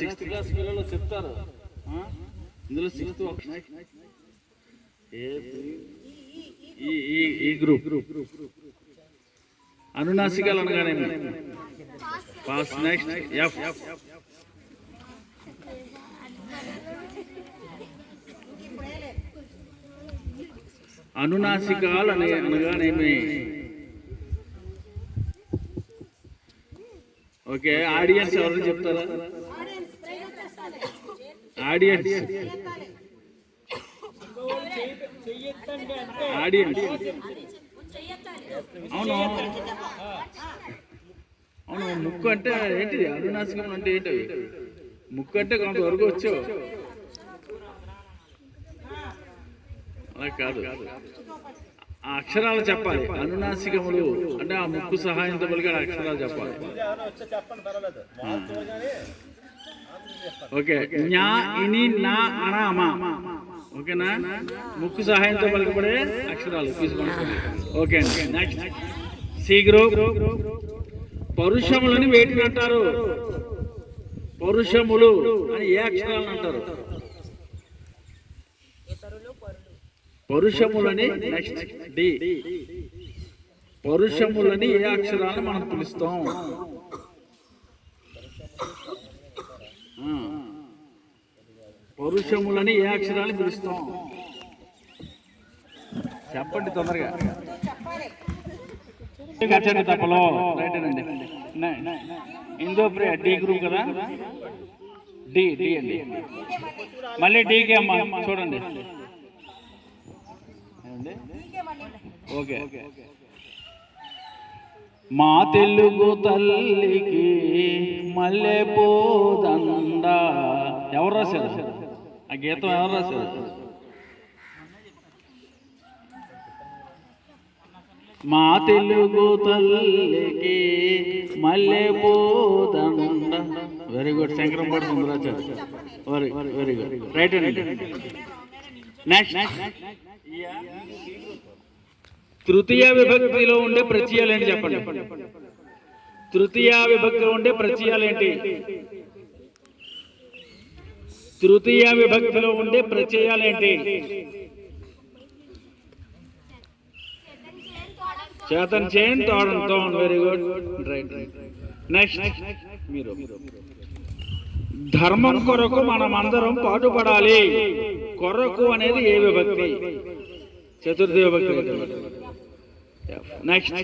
Sixth class పిల్లలు చెప్తారు? ఇందులో సిక్స్త్ ఈ గ్రూప్ అనునాసికలు అనగానే పాస్ నెక్స్ట్ ఎఫ్ అనునాసికాలు అనే అనగానేమి ఓకే ఆడియన్స్ ఎవరు చెప్తారా? ఆడియన్స్ ఆడియన్స్ అవును. అవును ముక్కు అంటే ఏంటిది? అనునాసికం అంటే ఏంటి ముక్కు అంటే కొంతవరకు వచ్చావు. అలా కాదు. ఆ అక్షరాలు చెప్పాలి. అనునాసికములు అంటే ఆ ముక్కు సహాయంతో అక్షరాలు చెప్పాలి. ఓకే. ஞா ఇని నా అనామా ఓకేనా? ముక్కు సహాయంతో పలకబడే అక్షరాలు తీసుకోండి. ఓకే అండి. Next C group. పరుషములని వేటిని అంటారు? పరుషములు అని ఏ అక్షరాలను అంటారు? పరుషములని నెక్స్ట్ డి పరుషములని ఏ అక్షరాలను మనం పిలుస్తాం? పరుషములని ఏ అక్షరాలు పిలుస్తాం? చెప్పండి తొందరగా. తప్పలో. రైట్ ఇందో ప్రియ డి గ్రూప్ కదా? డి డి అండి. మళ్ళీ డీకి అమ్మ చూడండి. ఓకే. మా తెలుగు తల్లికి మల్లె పోదండ ఎవరు రాశారు? ఆ గీతం ఎవరు రాశారు? మా తెలుగు తల్లికి మల్లె పోదండ very good Shankarampadu Sundaracharya very very good right అండి నెక్స్ట్ తృతీయ విభక్తిలో ఉండే ప్రత్యయాలు ఏంటి చెప్పండి? తృతీయ విభక్తిలో ఉండే ప్రత్యయాలు ఏంటి? తృతీయ విభక్తిలో ఉండే ప్రత్యయాలేంటి చేతన్ చేన్ తోడంతో వెరీ గుడ్ రైట్ నెక్స్ట్ మీరు. ధర్మం కొరకు మనం అందరం పాటుపడాలి. కొరకు అనేది ఏ విభక్తి? చతుర్థి విభక్తి నెక్స్ట్